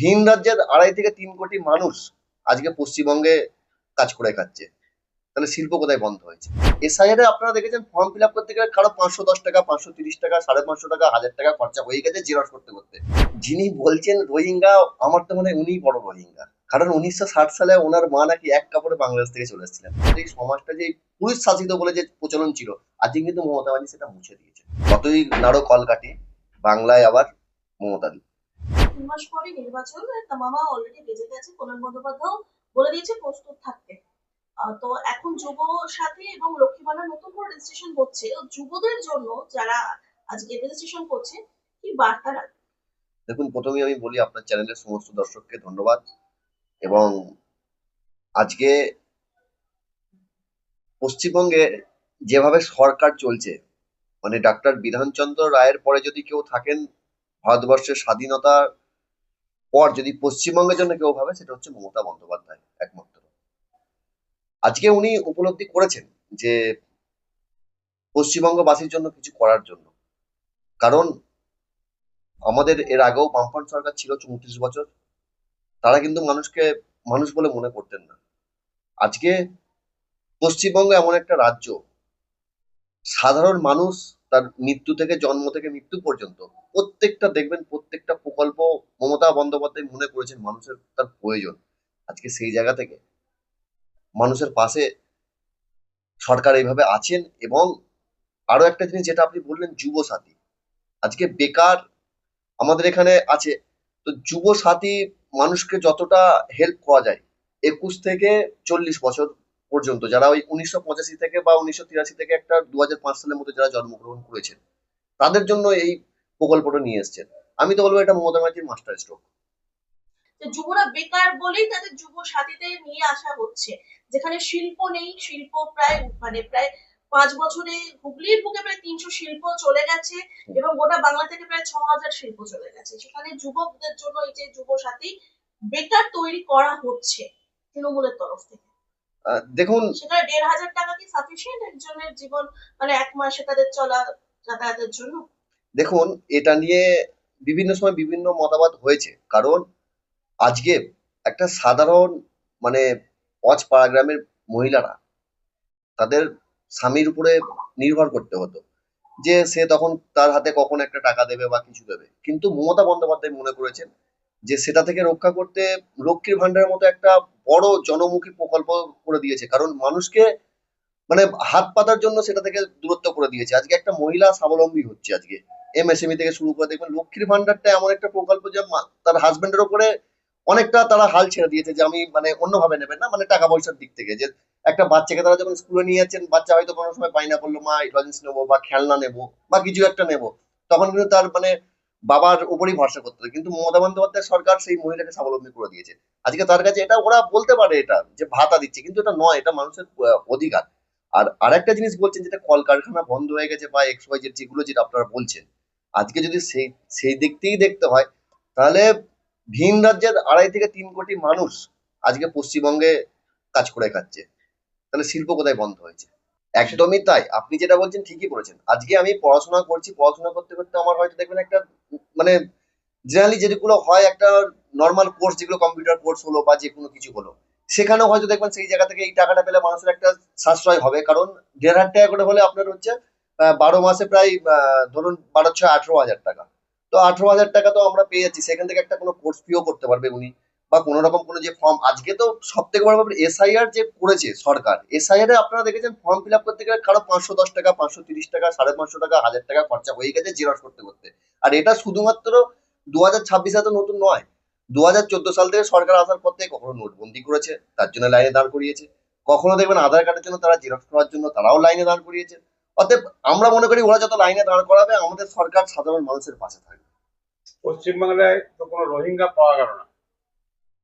ভিন রাজ্যের আড়াই থেকে তিন কোটি মানুষ আজকে পশ্চিমবঙ্গে কাজ করে খাচ্ছে। তাহলে শিল্প কোথায় বন্ধ হয়েছে? এসআইআর আপনারা দেখেছেন ফর্ম ফিল আপ করতে গেলে কারও পাঁচশো দশ টাকা, পাঁচশো তিরিশ টাকা, সাড়ে পাঁচশো টাকা, হাজার টাকা খরচা হয়ে গেছে জেরক্স করতে করতে। যিনি বলছেন রোহিঙ্গা, আমার তো মনে হয় উনিই বড় রোহিঙ্গা। কারণ উনিশশো ষাট সালে ওনার মা নাকি এক কাপড়ে বাংলাদেশ থেকে চলে এসেছিলেন। এই সমাজটা যে পুরুষ শাসিত বলে যে প্রচলন ছিল আজকে কিন্তু মমতা ব্যানার্জি সেটা মুছে দিয়েছে। কতই নাড়ো কলকাটি বাংলায় আবার মমতা তিন মাস পরে নির্বাচন তামামা অলরেডি বেজে গেছে কল্যাণ বন্দ্যোপাধ্যায় বলে দিয়েছে প্রস্তুত থাকতে। তো এখন যুব সাথী এবং লক্ষ্মী ভান্ডার নতুন করে রেজিস্ট্রেশন হচ্ছে। যুবদের জন্য যারা আজকে রেজিস্ট্রেশন করছে, কি বার্তা রাখবে দেখুন, প্রথমেই আমি বলি, আপনার চ্যানেলের সমস্ত দর্শককে ধন্যবাদ এবং আজকে পশ্চিমবঙ্গে যেভাবে সরকার চলছে মানে ডাক্তার বিধানচন্দ্র রায়ের পরে যদি কেউ থাকেন, ভারতবর্ষের স্বাধীনতার পর যদি পশ্চিমবঙ্গের জন্য কেউ ভাবে, সেটা হচ্ছে মমতা বন্দ্যোপাধ্যায়, একমাত্র। আজকে উনি উপলব্ধি করেছেন যে পশ্চিমবঙ্গবাসীর জন্য কিছু করার জন্য। কারণ আমাদের এর আগেও বামফ্রন্ট সরকার ছিল চৌত্রিশ বছর। তারা কিন্তু মানুষকে, মানুষ বলে মনে করতেন না। আজকে পশ্চিমবঙ্গ এমন একটা রাজ্য, সাধারণ মানুষ তার মৃত্যু থেকে জন্ম থেকে মৃত্যু পর্যন্ত প্রত্যেকটা দেখবেন, প্রত্যেকটা প্রকল্প মমতা বন্দ্যোপাধ্যায় মনে করেছেন মানুষের তার প্রয়োজন। আজকে সেই জায়গা থেকে মানুষের পাশে সরকার এইভাবে আছেন এবং আরও একটা জিনিস যেটা আপনি বললেন, যুব সাথী। আজকে বেকার আমাদের এখানে আছে। তো যুব সাথী মানুষকে যতটা হেল্প করা যায়, একুশ থেকে চল্লিশ বছর পর্যন্ত, যারা ওই উনিশশো পঁচাশি থেকে বা উনিশশো তিরাশি থেকে একটা দু হাজার পাঁচ সালের মধ্যে যারা জন্মগ্রহণ করেছেন, তাদের জন্য এই প্রকল্পটা নিয়ে এসছেন। আমি তো বলব এটা মমতা ব্যানার্জির মাস্টার স্ট্রোক যুবরা বেকার বলেই তাদের যুব নিয়ে আসা হচ্ছে, যেখানে শিল্প নেই, শিল্প প্রায় মানে প্রায় পাঁচ বছরে হুগলির বুকে প্রায় তিনশো শিল্প চলে গেছে এবং গোটা বাংলা থেকে প্রায় ছ হাজার শিল্প চলে গেছে। সেখানে যুবকদের জন্য এই যে যুব সাথী বেকার তৈরি করা হচ্ছে তৃণমূলের তরফ থেকে। দেখুন সেখানে দেড় হাজার টাকা কি সাফিসিয়েন্ট একজনের জীবন মানে এক মাসে তাদের চলা যাতায়াতের জন্য? দেখুন এটা নিয়ে বিভিন্ন সময় বিভিন্ন মতামত হয়েছে। কারণ আজকে একটা সাধারণ মানে অজ পাড়া গ্রামের মহিলারা তাদের স্বামীর উপরে নির্ভর করতে হতো। যে সে তখন তার হাতে কখন একটা টাকা দেবে বা কিছু দেবে। কিন্তু মমতা বন্দ্যোপাধ্যায় মনে করেছেন যে সেটা থেকে রক্ষা করতে লক্ষ্মীর ভান্ডারের মতো একটা বড় জনমুখী প্রকল্প করে দিয়েছে। কারণ মানুষকে মানে হাত পাতার জন্য সেটা থেকে দূরত্ব করে দিয়েছে। আজকে একটা মহিলা স্বাবলম্বী হচ্ছে আজকে। এমএসএমই থেকে শুরু করে দেখবেন লক্ষ্মীর ভান্ডারটা এমন একটা প্রকল্প যে তার হাজবেন্ডের উপরে অনেকটা তারা হাল ছেড়ে দিয়েছে যে আমি মানে অন্যভাবে নেবেন না মানে টাকা পয়সার দিক থেকে। যে একটা বাচ্চাকে তারা যখন স্কুলে নিয়ে যাচ্ছেন, বাচ্চা হয়তো কোনো সময় বায়না করল মা লজেন্স নেব বা খেলনা নেব বা কিছু একটা নেব, তখন কিন্তু তার মানে বাবার উপরই ভরসা করতে কিন্তু মমতা বন্দ্যোপাধ্যায় সরকার সেই মহিলাকে স্বাবলম্বী করে দিয়েছে। আজকে তার কাছে এটা ওরা বলতে পারে এটা, যে ভাতা দিচ্ছে, কিন্তু এটা নয়, এটা মানুষের অধিকার। আর আরেকটা জিনিস বলছেন, যেটা কলকারখানা বন্ধ হয়ে গেছে বা এক্স ওয়াই যেগুলো, যেটা আপনারা বলছেন, আজকে যদি সেই সেই দিক থেকেই দেখতে হয়, তাহলে ভিন রাজ্যের আড়াই থেকে তিন কোটি মানুষ আজকে পশ্চিমবঙ্গে কাজ করে খাচ্ছে। তাহলে শিল্প কোথায় বন্ধ হয়েছে? একদমই তাই। আপনি যেটা বলছেন ঠিকই বলেছেন। আজকে আমি পড়াশোনা করছি, পড়াশোনা করতে করতে আমার হয়তো দেখবেন একটা মানে জেনারেলি যেগুলো হয় একটা নর্মাল কোর্স যেগুলো কম্পিউটার কোর্স হলো বা যে কোনো কিছু হলো, সেখানেও হয়তো দেখবেন সেই জায়গা থেকে এই টাকাটা পেলে মানুষের একটা সাশ্রয় হবে। কারণ দেড় হাজার টাকা করে হলে আপনার হচ্ছে বারো মাসে প্রায় ধরুন বারো, ছয়, আঠেরো হাজার টাকা। তো আঠেরো হাজার টাকা তো আমরা পেয়ে যাচ্ছি। সেখান থেকে একটা কোনো কোর্স ফিও করতে পারবে উনি। বা কোনো রকম কোনো যে ফর্ম আজকে তো সব থেকে বড় ব্যাপার এসআইআর যে করেছে সরকার এসআইআর আপনারা দেখেছেন ফর্ম ফিল আপ করতে গেলে কারও পাঁচশো দশ টাকা, পাঁচশো তিরিশ টাকা, সাড়ে পাঁচশো টাকা, হাজার টাকা খরচা হয়ে গেছে জেরক্স করতে করতে। আর এটা শুধুমাত্র দু হাজার ছাব্বিশে তো নতুন নয় দু হাজার চোদ্দ সাল থেকে সরকার আসার পর থেকে কখনো নোটবন্দি করেছে, তার জন্য লাইনে দাঁড় করিয়েছে। কখনো দেখবেন আধার কার্ডের জন্য তারা জেরক্স করার জন্য তারাও লাইনে দাঁড় করিয়েছে। অতএব আমরা মনে করি ওরা যত লাইনে দাঁড় করাবে, আমাদের সরকার সাধারণ মানুষের পাশে থাকবে। পশ্চিমবাংলায় তো কোনো রোহিঙ্গা পাওয়া গেল না।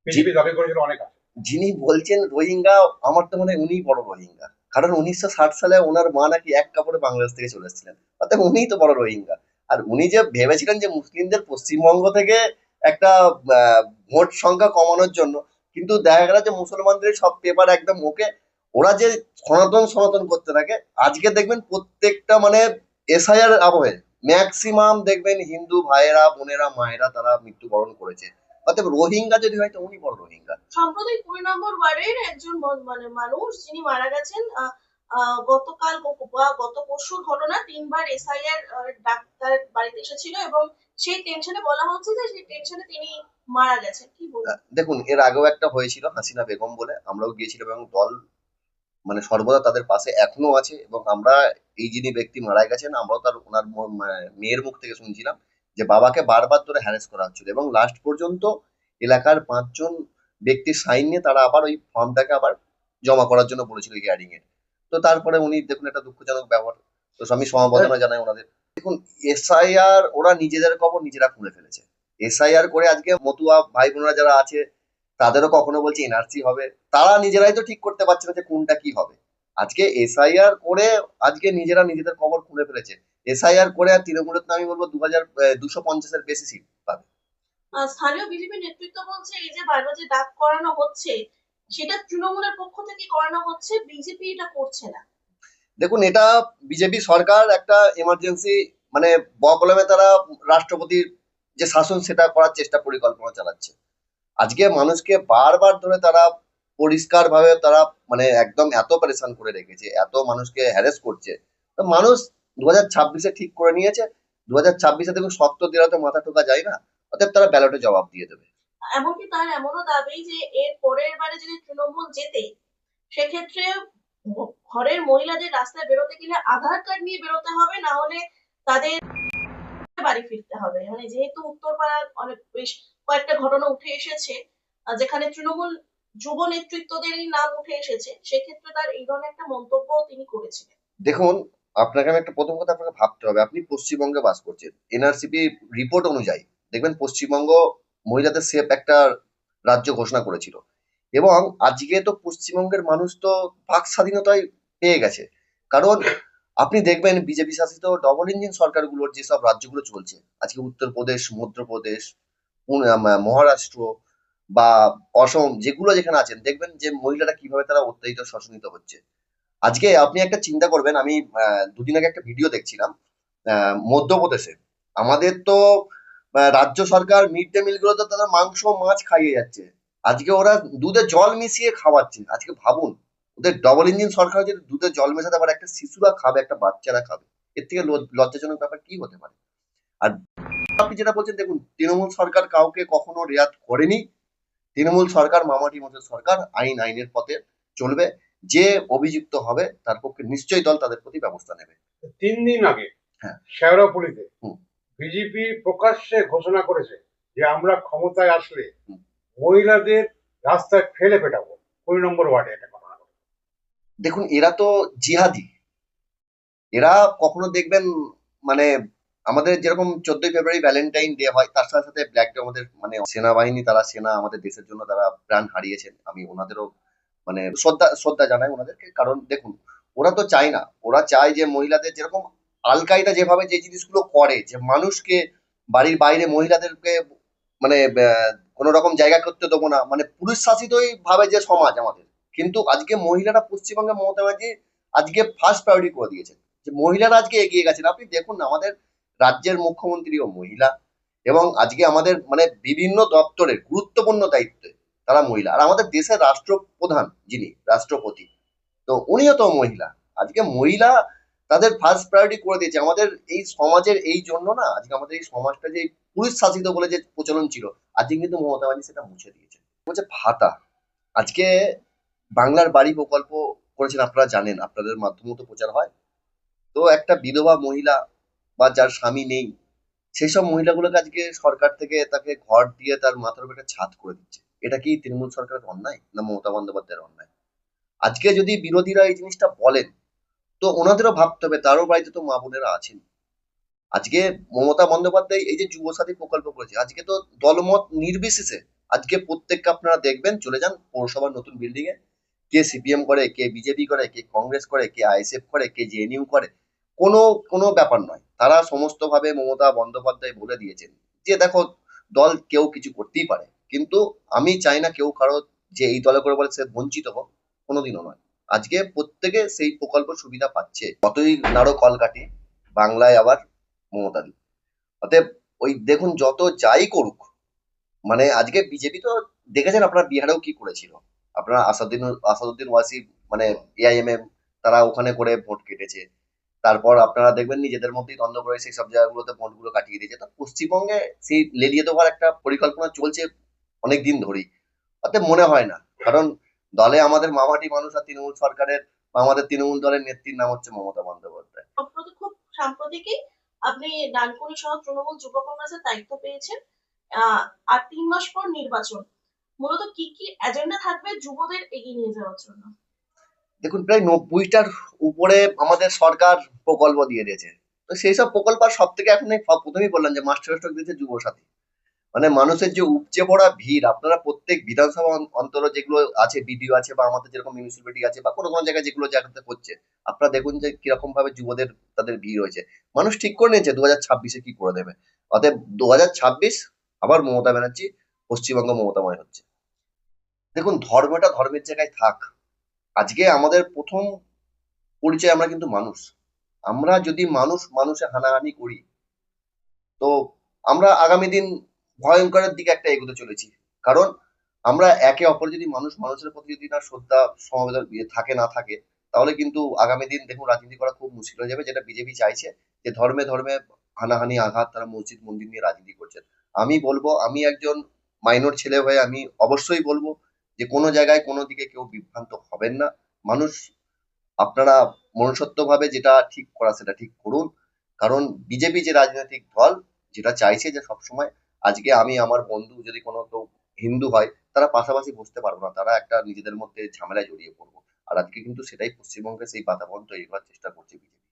বিজেপি দাবি করেছিল অনেক যিনি বলছেন রোহিঙ্গা আমার তো মনে হয় উনিই বড় রোহিঙ্গা। কারণ উনিশশো ষাট সালে ওনার মা নাকি এক কাপড়ে বাংলাদেশ থেকে চলে এসেছিলেন। অর্থাৎ উনিই তো বড় রোহিঙ্গা। আর উনি যে ভেবেছিলেন যে মুসলিমদের পশ্চিমবঙ্গ থেকে একটা ভোট সংখ্যা কমানোর জন্য কিন্তু দেখা গেল যে মুসলমানদের সব পেপার একদম ওকে ওরা যে সনাতন সনাতন করতে থাকে আজকে দেখবেন প্রত্যেকটা মানে এসআইআর আবহে ম্যাক্সিমাম দেখবেন হিন্দু ভাইয়েরা বোনেরা মায়েরা তারা মৃত্যুবরণ করেছে। অতএব রোহিঙ্গা যদি হয় তো উনি বড় রোহিঙ্গা। সম্প্রতি কুড়ি নম্বর ওয়ার্ডের একজন মানে মানুষ যিনি মারা গেছেন গতকাল বা গত পরশুর ঘটনা তিনবার এসআইআর ডাক্তার বাড়িতে এসেছিল এবং সেই টেনশনে বলা হচ্ছে যে সেই টেনশনে তিনি মারা গেছেন। কি বলবেন দেখুন এর আগেও একটা হয়েছিল হাসিনা বেগম বলে আমরাও গিয়েছিলাম এবং দল মানে সর্বদা তাদের পাশে এখনও আছে এবং আমরা এই যিনি ব্যক্তি মারা গেছেন আমরাও তার ওনার মেয়ের মুখ থেকে শুনছিলাম। যে বাবাকে বারবার ধরে হ্যারেস করা হচ্ছিল এবং লাস্ট পর্যন্ত এলাকার পাঁচজন ব্যক্তির সাইন নিয়ে তারা আবার ওই ফর্মটাকে আবার জমা করার জন্য বলেছিল হিয়ারিং এর তো তারপরে উনি দেখুন একটা দুঃখজনক ব্যবহার। তো আমি সমবেদনা জানাই ওনাদের। দেখুন এসআইআর ওরা নিজেদের কবর নিজেরা খুলে ফেলেছে। এসআইআর করে আজকে মতুয়া ভাই বোনেরা যারা আছে, তাদেরও কখনো বলছে এনআরসি হবে। তারা নিজেরাই তো ঠিক করতে পারছে না যে কোনটা কি হবে। আজকে এসআইআর করে আজকে নিজেরা নিজেদের কবর খুলে ফেলেছে। এসআইআর করে আর তৃণমূলের তো আমি বলব দু হাজার দুশো পঞ্চাশের বেশি সিট পাবে। স্থানীয় বিজেপি নেতৃত্ব বলছে এই যে বারবার যে ডাক করানো হচ্ছে সেটা তৃণমূলের পক্ষ থেকে করানো হচ্ছে বিজেপি এটা করছে না। দেখুন এটা বিজেপি সরকার একটা এমার্জেন্সি মানে বকলমে তারা রাষ্ট্রপতির যে শাসন সেটা করার চেষ্টা পরিকল্পনা চালাচ্ছে। আজকে মানুষকে বারবার ধরে তারা পরিষ্কার ভাবে তারা মানে একদম এত পরেশান করে রেখেছে, এত মানুষকে হ্যারেস করছে। তো মানুষ দু হাজার ছাব্বিশে ঠিক করে নিয়েছে দু হাজার ছাব্বিশে দেখুন শক্ত দিলাতে মাথা ঠোকা যায় না, অতএব তারা ব্যালটে জবাব দিয়ে দেবে। এমনকি তার এমনও দাবি যে এর পরের বারে যদি তৃণমূল জেতে, সেক্ষেত্রে ঘরের মহিলাদের রাস্তায় বেরোতে গেলে আধার কার্ড নিয়ে বেরোতে হবে, না হলে তাদের বাড়ি ফিরতে হবে। মানে যেহেতু উত্তরপাড়ার অনেক বেশ কয়েকটা ঘটনা উঠে এসেছে যেখানে তৃণমূল যুব নেতৃত্বদেরই নাম উঠে এসেছে, সেক্ষেত্রে তার এই ধরনের একটা মন্তব্য তিনি করেছিলেন। দেখুন, আপনাকে আমি একটা প্রথম কথা আপনাকে ভাবতে হবে, আপনি পশ্চিমবঙ্গে বাস করছেন, এনআরসিপি রিপোর্ট অনুযায়ী, দেখবেন পশ্চিমবঙ্গ মহিলাদের সেফ একটা রাজ্য ঘোষণা করেছিল। এবং আজকে তো পশ্চিমবঙ্গের মানুষ তো বাক স্বাধীনতায় পেয়ে গেছে। কারণ আপনি দেখবেন বিজেপি শাসিত ডবল ইঞ্জিন সরকারগুলোর যেসব রাজ্যগুলো চলছে, আজকে উত্তরপ্রদেশ, মধ্যপ্রদেশ মহারাষ্ট্র বা অসম, যেগুলো যেখানে আছেন, দেখবেন যে মহিলারা কীভাবে তারা অত্যাধিত শোষণিত হচ্ছে। আজকে আপনি একটা চিন্তা করবেন, আমি দুদিন আগে একটা ভিডিও দেখছিলাম মধ্যপ্রদেশে। আমাদের তো রাজ্য সরকার, মিড ডে মিল গুলোতে তাদের মাংস, মাছ খাইয়ে যাচ্ছে। আজকে ওরা দুধে জল মিশিয়ে খাওয়াচ্ছে। আজকে ভাবুন, ওদের ডবল ইঞ্জিন সরকার যদি দুধে জল মেশাতে পারে, একটা শিশুরা খাবে, একটা বাচ্চারা খাবে, এর থেকে লজ্জাজনক ব্যাপার কি হতে পারে? আর আপনি যেটা বলছেন, দেখুন, তৃণমূল সরকার কাউকে কখনো রেয়াত করেনি তৃণমূল সরকার মামাটি মতো সরকার আইন আইনের পথে চলবে। যে অভিযুক্ত হবে তার পক্ষে নিশ্চয়ই দল তাদের প্রতি ব্যবস্থা নেবে। তিন দিন আগে হ্যাঁ। শেওড়াপুলিতে বিজেপি প্রকাশ্যে ঘোষণা করেছে যে আমরা ক্ষমতায় আসলে মহিলাদের রাস্তায় ফেলে পেটাবো। কুড়ি নম্বর ওয়ার্ডে এটা ঘটনা। দেখুন এরা তো জিহাদি। এরা কখনো দেখবেন মানে আমাদের যেরকম চোদ্দই ফেব্রুয়ারি ভ্যালেন্টাইন ডে হয়, তার সাথে সাথে ব্ল্যাক ডে আমাদের মানে সেনাবাহিনী, তারা সেনা আমাদের দেশের জন্য তারা প্রাণ হারিয়েছেন। আমি ওনাদেরও মানে শ্রদ্ধা শ্রদ্ধা জানাই ওনাদেরকে। কারণ দেখুন, ওরা তো চায় না। ওরা চায় যে মহিলাদের যেরকম আল কায়দা যেভাবে যে জিনিসগুলো করে, যে মানুষকে বাড়ির বাইরে মহিলাদেরকে মানে কোনো রকম জায়গা করতে দেবো না মানে পুরুষ শাসিতই ভাবে যে সমাজ আমাদের। কিন্তু আজকে মহিলারা পশ্চিমবঙ্গে মমতা ব্যানার্জি আজকে ফার্স্ট প্রায়োরিটি করে দিয়েছেন। যে মহিলারা আজকে এগিয়ে গেছেন। আপনি দেখুন, আমাদের রাজ্যের মুখ্যমন্ত্রীও মহিলা এবং আজকে আমাদের মানে বিভিন্ন দপ্তরের গুরুত্বপূর্ণ দায়িত্বে তারা মহিলা। আর আমাদের দেশের রাষ্ট্রপ্রধান যিনি, রাষ্ট্রপতি, তো উনিও তো মহিলা। আজকে মহিলা তাদের ফার্স্ট প্রায়োরিটি করে দিয়েছে। আমাদের এই সমাজের এই জন্য না, আজকে আমাদের এই সমাজটা যে পুরুষ শাসিত বলে যে প্রচলন ছিল, আজকে কিন্তু মমতা ব্যানার্জি সেটা মুছে দিয়েছে। বলছে ভাতা। আজকে বাংলার বাড়ি প্রকল্প করেছেন, আপনারা জানেন, আপনাদের মাধ্যমেও তো প্রচার হয়। তো একটা বিধবা মহিলা বা যার স্বামী নেই সেই সব মহিলাগুলোকে আজকে সরকার থেকে তাকে ঘর দিয়ে তার মাথার উপর একটা ছাদ করে দিচ্ছে। এটা কি তৃণমূল সরকারের অন্যায় না মমতা বন্দ্যোপাধ্যায়ের অন্যায়? আজকে যদি বিরোধীরা এই জিনিসটা বলেন, তো ওনাদেরও ভাবতে হবে, তারও বাড়িতে তো মা বোনেরা আছেন। আজকে মমতা বন্দ্যোপাধ্যায় এই যে যুবসাথী প্রকল্প করেছে, আজকে তো দলমত নির্বিশেষে, আজকে প্রত্যেককে আপনারা দেখবেন, চলে যান পৌরসভার নতুন বিল্ডিং এ কে সিপিএম করে, কে বিজেপি করে, কে কংগ্রেস করে, কে আইএসএফ করে, কে জেএনইউ করে, কোনো কোনো ব্যাপার নয়। তারা সমস্ত ভাবে মমতা বন্দ্যোপাধ্যায় বলে দিয়েছেন যে, দেখো, দল কেউ কিছু করতেই পারে। কিন্তু আমি চাই না কেউ কারও যে এই দলে করে বলে সে বঞ্চিত হোক, কোনোদিনও নয়। আজকে প্রত্যেকে সেই প্রকল্প সুবিধা পাচ্ছে। কতই নাড়ো কল কাটে, বাংলায় আবার মমতা দি। অতএব ওই দেখুন, যত যাই করুক মানে আজকে বিজেপি তো দেখেছেন আপনারা বিহারেও কি করেছিল? আপনারা আসাদুদ্দিন আসাদুদ্দিন ওয়াসি মানে এআইএমএম তারা ওখানে করে ভোট কেটেছে। তারপর আপনারা দেখবেন নিজেদের মধ্যেই দ্বন্দ্ব করে সেই সব জায়গাগুলোতে ভোটগুলো কাটিয়ে দিয়েছে। তো পশ্চিমবঙ্গে সেই লেলিয়ে দেওয়ার একটা পরিকল্পনা চলছে অনেক দিন ধরেই। অতএব মনে হয় না। কারণ দলে আমাদের মামাটি মানুষ আর তৃণমূল সরকারের আমাদের তৃণমূল দলের নেত্রীর নাম হচ্ছে মমতা বন্দ্যোপাধ্যায়। খুব সাম্প্রতিকই আপনি ডানকুনি সহ তৃণমূল যুব কংগ্রেসের দায়িত্ব পেয়েছেন আর তিন মাস পর নির্বাচন। মূলত কি কি এজেন্ডা থাকবে যুবদের এগিয়ে নিয়ে যাওয়ার জন্য? দেখুন, প্রায় নব্বইটার উপরে আমাদের সরকার প্রকল্প দিয়ে দিয়েছে। তো সেই সব প্রকল্প আর সব থেকে এখন প্রথমেই বললাম যে মাস্টার স্ট্রোক দিয়েছে যুব সাথী। মানে মানুষের যে উপচে পড়া ভিড়, আপনারা প্রত্যেক বিধানসভা অন- অন্তর যেগুলো আছে, বিডিও আছে বা আমাদের যেরকম মিউনিসিপ্যালিটি আছে বা কোনো কোনো জায়গায় যেগুলো জায়গাতে হচ্ছে আপনারা দেখুন যে কীরকম ভাবে যুবদের তাদের ভিড় হয়েছে। মানুষ ঠিক করে নিয়েছে দু হাজার ছাব্বিশে কি করে দেবে। অতএব দু হাজার ছাব্বিশ আবার মমতা ব্যানার্জি পশ্চিমবঙ্গ মমতাময় হচ্ছে। দেখুন, ধর্মটা ধর্মের জায়গায় থাক। আজকে আমাদের প্রথম পরিচয় আমরা কিন্তু মানুষ। আমরা যদি মানুষ, মানুষে হানাহানি করি, তো আমরা আগামী দিন ভয়ঙ্করের দিকে একটা এগোতে চলেছি। কারণ আমরা একে অপর যদি মানুষ, মানুষের প্রতি যদি না শ্রদ্ধা, সমবেদন থাকে, না থাকে, তাহলে কিন্তু আগামী দিন দেখুন রাজনীতি করা খুব মুশকিল হয়ে যাবে। যেটা বিজেপি চাইছে যে ধর্মে ধর্মে হানাহানি, আঘাত, তারা মসজিদ, মন্দির নিয়ে রাজনীতি করছেন আমি বলব, আমি একজন মাইনর ছেলে হয়ে আমি অবশ্যই বলব যে কোনো জায়গায় কোনো দিকে কেউ বিভ্রান্ত হবেন না। মানুষ আপনারা মনুষ্যত্বভাবে যেটা ঠিক করা সেটা ঠিক করুন। কারণ বিজেপি যে রাজনৈতিক দল, যেটা চাইছে যে সবসময় আজকে আমি আমার বন্ধু যদি কোনো কেউ হিন্দু হয়, তারা পাশাপাশি বসতে পারব না। তারা একটা নিজেদের মধ্যে ঝামেলায় জড়িয়ে পড়ব। আর আজকে কিন্তু সেটাই পশ্চিমবঙ্গে সেই বাতাবরণ তৈরি করার চেষ্টা করছে বিজেপি।